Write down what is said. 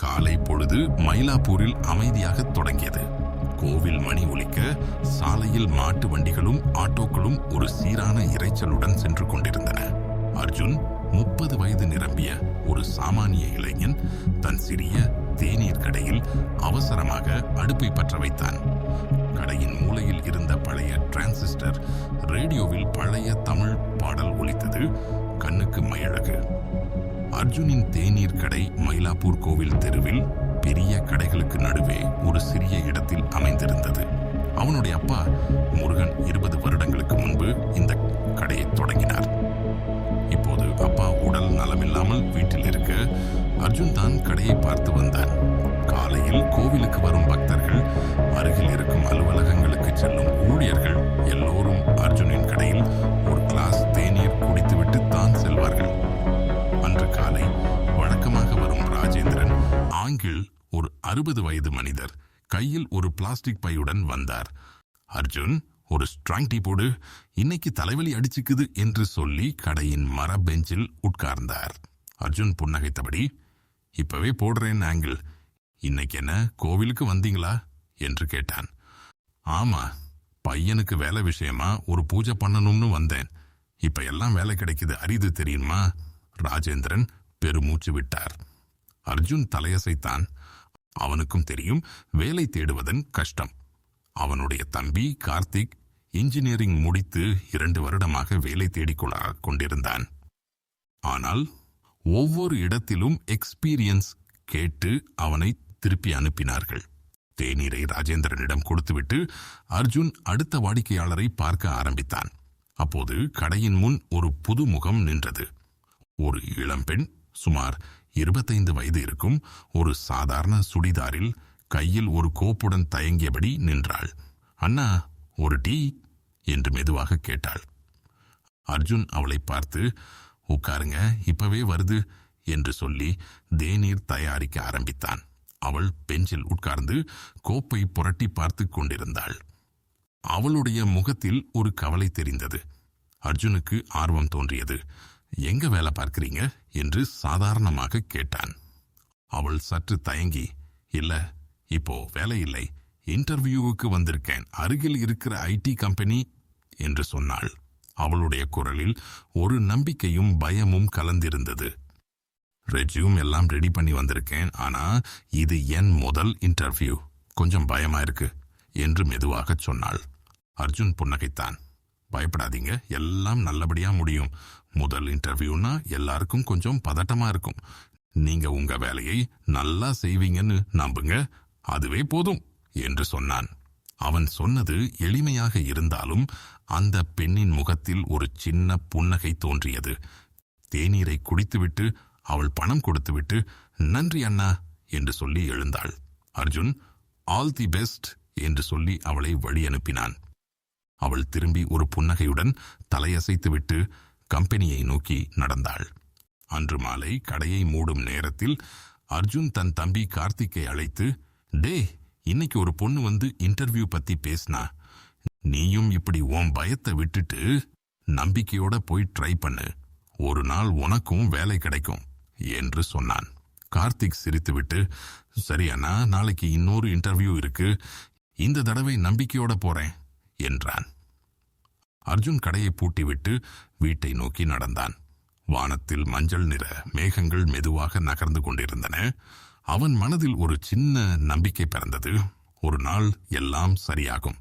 காலை பொழுது மயிலாப்பூரில் அமைதியாக தொடங்கியது. கோவில் மணி ஒலிக்க சாலையில் மாட்டு வண்டிகளும் ஆட்டோக்களும் ஒரு சீரான இரைச்சலுடன் சென்று கொண்டிருந்தன. அர்ஜுன் முப்பது வயது நிரம்பிய ஒரு சாமானிய இளைஞன் தன் சிறிய தேநீர் கடையில் அவசரமாக அடுப்பை பற்ற வைத்தான். கடையின் மூலையில் இருந்த பழைய டிரான்சிஸ்டர் ரேடியோவில் பழைய தமிழ் பாடல் ஒலித்தது கண்ணுக்கு மயழகு அர்ஜுனின் தேநீர் கடை மயிலாப்பூர் கோவில் தெருவில் பெரிய கடைகளுக்கு நடுவே ஒரு சிறிய இடத்தில் அமைந்திருந்தது. அவனுடைய அப்பா முருகன் இருபது வருடங்களுக்கு முன்பு இந்த கடையை தொடங்கினார். இப்போது அப்பா உடல் நலமில்லாமல் வீட்டில் இருக்க அர்ஜுன் தான் கடையை பார்த்து வந்தான். காலையில் கோவிலுக்கு வரும் பக்தர்கள் அருகில் இருக்கும் அலுவலகங்களுக்கு செல்லும் ஊழியர்கள் எல்லோரும் அர்ஜுனின் கடையில் ஆங்கிள் ஒரு அறுபது வயது மனிதர் கையில் ஒரு பிளாஸ்டிக் பையுடன் வந்தார். அர்ஜுன் ஒரு ஸ்ட்ராங் டீ போடு. இன்னைக்கு தலைவலி அடிச்சுக்குது என்று சொல்லி கடையின் மர பெஞ்சில் உட்கார்ந்தார். அர்ஜுன் புன்னகைத்தபடி இப்பவே போடுறேன் ஆங்கிள். இன்னைக்கு என்ன கோவிலுக்கு வந்தீங்களா? என்று கேட்டான். ஆமா பையனுக்கு வேலை விஷயமா ஒரு பூஜை பண்ணணும்னு வந்தேன். இப்ப எல்லாம் வேலை கிடைக்குது. அரிது தெரியுமா? ராஜேந்திரன் பெருமூச்சு விட்டார். அர்ஜுன் தலையசைத்தான். அவனுக்கும் தெரியும் வேலை தேடுவதன் கஷ்டம். அவனுடைய தம்பி கார்த்திக் இன்ஜினியரிங் முடித்து இரண்டு வருடமாக வேலை தேடிக்கொள்ள கொண்டிருந்தான். ஆனால் ஒவ்வொரு இடத்திலும் எக்ஸ்பீரியன்ஸ் கேட்டு அவனை திருப்பி அனுப்பினார்கள். தேநீரை ராஜேந்திரனிடம் கொடுத்துவிட்டு அர்ஜுன் அடுத்த வாடிக்கையாளரை பார்க்க ஆரம்பித்தான். அப்போது கடையின் முன் ஒரு புது முகம் நின்றது. ஒரு இளம்பெண் சுமார் இருபத்தைந்து வயது இருக்கும் ஒரு சாதாரண சுடிதாரில் கையில் ஒரு கோப்புடன் தயங்கியபடி நின்றாள். அண்ணா ஒரு டீ? என்று மெதுவாக கேட்டாள். அர்ஜுன் அவளை பார்த்து உட்காருங்க இப்பவே வருது என்று சொல்லி தேநீர் தயாரிக்க ஆரம்பித்தான். அவள் பெஞ்சில் உட்கார்ந்து கோப்பை புரட்டி பார்த்து கொண்டிருந்தாள். அவளுடைய முகத்தில் ஒரு கவலை தெரிந்தது. அர்ஜுனுக்கு ஆர்வம் தோன்றியது. எங்க வேலை பார்க்கறீங்க? என்று சாதாரணமாக கேட்டான். அவள் சற்று தயங்கி இல்ல இப்போ வேலை இல்லை. இன்டர்வியூவுக்கு வந்திருக்கேன். அருகில் இருக்கிற ஐடி கம்பெனி என்று சொன்னாள். அவளுடைய குரலில் ஒரு நம்பிக்கையும் பயமும் கலந்திருந்தது. ரெஜ்யூம் எல்லாம் ரெடி பண்ணி வந்திருக்கேன். ஆனா இது என் முதல் இன்டர்வியூ. கொஞ்சம் பயமா இருக்கு என்று மெதுவாக சொன்னாள். அர்ஜுன் புன்னகைத்தான். பயப்படாதீங்க. எல்லாம் நல்லபடியா முடியும். முதல் இன்டர்வியூனா எல்லாருக்கும் கொஞ்சம் பதட்டமா இருக்கும். நீங்க உங்க வேலையை நல்லா செய்வீங்கன்னு நம்புங்க. அதுவே போதும் என்று சொன்னான். அவன் சொன்னது எளிமையாக இருந்தாலும் அந்த பெண்ணின் முகத்தில் ஒரு சின்ன புன்னகை தோன்றியது. தேநீரை குடித்துவிட்டு அவள் பணம் கொடுத்துவிட்டு நன்றி அண்ணா என்று சொல்லி எழுந்தாள். அர்ஜுன் ஆல் தி பெஸ்ட் என்று சொல்லி அவளை வழி அனுப்பினான். அவள் திரும்பி ஒரு புன்னகையுடன் தலையசைத்துவிட்டு கம்பெனியை நோக்கி நடந்தாள். அன்று மாலை கடையை மூடும் நேரத்தில் அர்ஜுன் தன் தம்பி கார்த்திக்கை அழைத்து டே இன்னைக்கு ஒரு பொண்ணு வந்து இன்டர்வியூ பத்தி பேசினா. நீயும் இப்படி உன் பயத்தை விட்டுட்டு நம்பிக்கையோட போய் ட்ரை பண்ணு. ஒரு நாள் உனக்கும் வேலை கிடைக்கும் என்று சொன்னான். கார்த்திக் சிரித்துவிட்டு சரி அண்ணா நாளைக்கு இன்னொரு இன்டர்வியூ இருக்கு. இந்த தடவை நம்பிக்கையோட போறேன். என்றான். அர்ஜுன் கடையை பூட்டிவிட்டு வீட்டை நோக்கி நடந்தான். வானத்தில் மஞ்சள் நிற மேகங்கள் மெதுவாக நகர்ந்து கொண்டிருந்தன. அவன் மனதில் ஒரு சின்ன நம்பிக்கை பிறந்தது. ஒரு நாள் எல்லாம் சரியாகும்.